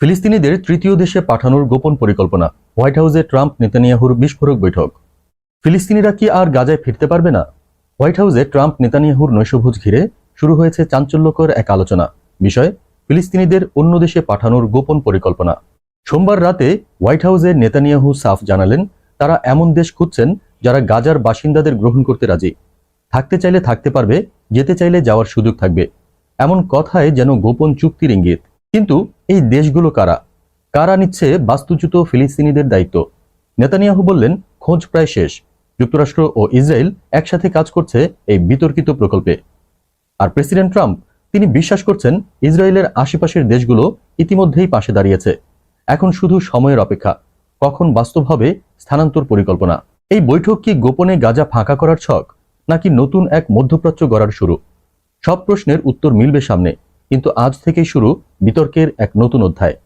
ফিলিস্তিনিদের তৃতীয় দেশে পাঠানোর গোপন পরিকল্পনা, হোয়াইট হাউসে ট্রাম্প নেতানিয়াহুর বিস্ফোরক বৈঠক। ফিলিস্তিনিরা কি আর গাজায় ফিরতে পারবে না? হোয়াইট হাউসে ট্রাম্প নেতানিয়াহুর নৈশভোজ ঘিরে শুরু হয়েছে চাঞ্চল্যকর এক আলোচনা। বিষয়, ফিলিস্তিনিদের অন্য দেশে পাঠানোর গোপন পরিকল্পনা। সোমবার রাতে হোয়াইট হাউসে নেতানিয়াহু সাফ জানালেন, তারা এমন দেশ খুঁজছেন যারা গাজার বাসিন্দাদের গ্রহণ করতে রাজি। থাকতে চাইলে থাকতে পারবে, যেতে চাইলে যাওয়ার সুযোগ থাকবে। এমন কথায় যেন গোপন চুক্তির ইঙ্গিত কিন্তু এই দেশগুলো কারা? কারা নিচ্ছে বাস্তুচ্যুত ফিলিস্তিনিদের দায়িত্ব? নেতানিয়াহু বললেন, খোঁজ প্রায় শেষ। যুক্তরাষ্ট্র ও ইসরায়েল একসাথে কাজ করছে এই বিতর্কিত প্রকল্পে। আর প্রেসিডেন্ট ট্রাম্প, তিনি বিশ্বাস করছেন ইসরায়েলের আশেপাশের দেশগুলো ইতিমধ্যেই পাশে দাঁড়িয়েছে। এখন শুধু সময়ের অপেক্ষা। কখন বাস্তব হবে স্থানান্তর পরিকল্পনা? এই বৈঠক কি গোপনে গাজা ফাঁকা করার ছক, নাকি নতুন এক মধ্যপ্রাচ্য গড়ার শুরু? সব প্রশ্নের উত্তর মিলবে সামনে। কিন্তু আজ থেকে শুরু বিতর্কের এক নতুন অধ্যায়।